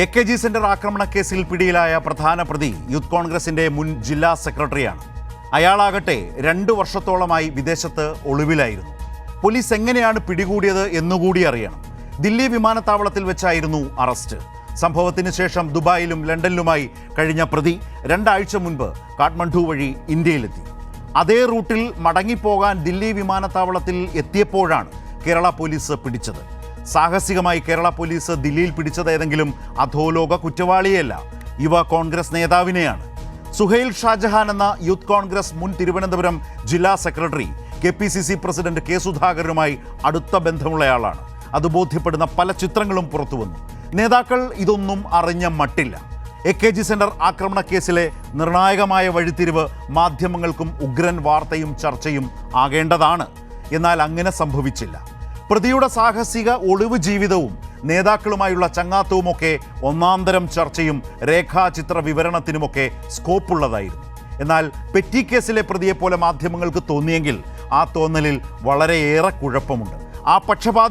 A K G centre ആക്രമണ കേസിൽ പിടിയിലായ പ്രധാന പ്രതി യൂത്ത് കോൺഗ്രസിന്റെ മുൻ ജില്ലാ സെക്രട്ടറിയാണ്. അയാളാകട്ടെ രണ്ടു വർഷത്തോളമായി വിദേശത്ത് ഒളിവിലായിരുന്നു. പോലീസ് എങ്ങനെയാണ് പിടികൂടിയത് എന്നുകൂടി അറിയണം. ദില്ലി വിമാനത്താവളത്തിൽ വെച്ചായിരുന്നു അറസ്റ്റ്. സംഭവത്തിന് ശേഷം ദുബായിലും ലണ്ടനിലുമായി കഴിഞ്ഞ പ്രതി രണ്ടാഴ്ച മുൻപ് കാഠ്മണ്ഡു വഴി ഇന്ത്യയിലെത്തി. അതേ റൂട്ടിൽ മടങ്ങിപ്പോകാൻ ദില്ലി വിമാനത്താവളത്തിൽ എത്തിയപ്പോഴാണ് കേരള പോലീസ് പിടിച്ചത്. സാഹസികമായി കേരള പോലീസ് ദില്ലിയിൽ പിടിച്ചത് ഏതെങ്കിലും അധോലോക കുറ്റവാളിയല്ല. ഇവ കോൺഗ്രസ് നേതാവിനെയാണ്. സുഹൈൽ ഷാജഹാൻ എന്ന യൂത്ത് കോൺഗ്രസ് മുൻ തിരുവനന്തപുരം ജില്ലാ secretary K P C C president K സുധാകരനുമായി അടുത്ത ബന്ധമുള്ളയാളാണ് അത് ബോധ്യപ്പെടുന്ന പല ചിത്രങ്ങളും പുറത്തു വന്നു. നേതാക്കൾ ഇതൊന്നും അറിഞ്ഞ മട്ടില്ല. എ കെ ജി സെന്റർ ആക്രമണ കേസിലെ നിർണായകമായ വഴിത്തിരിവ് മാധ്യമങ്ങൾക്കും ഉഗ്രൻ വാർത്തയും ചർച്ചയും ആകേണ്ടതാണ്. എന്നാൽ അങ്ങനെ സംഭവിച്ചില്ല. പ്രതിയുടെ സാഹസിക ഒളിവ് ജീവിതവും നേതാക്കളുമായുള്ള ചങ്ങാത്തവുമൊക്കെ ഒന്നാന്തരം ചർച്ചയും രേഖാചിത്ര വിവരണത്തിനുമൊക്കെ സ്കോപ്പുള്ളതായിരുന്നു. എന്നാൽ പെറ്റി കേസിലെ പ്രതിയെപ്പോലെ മാധ്യമങ്ങൾക്ക് തോന്നിയെങ്കിൽ ആ തോന്നലിൽ വളരെയേറെ കുഴപ്പമുണ്ട്. ആ പക്ഷപാത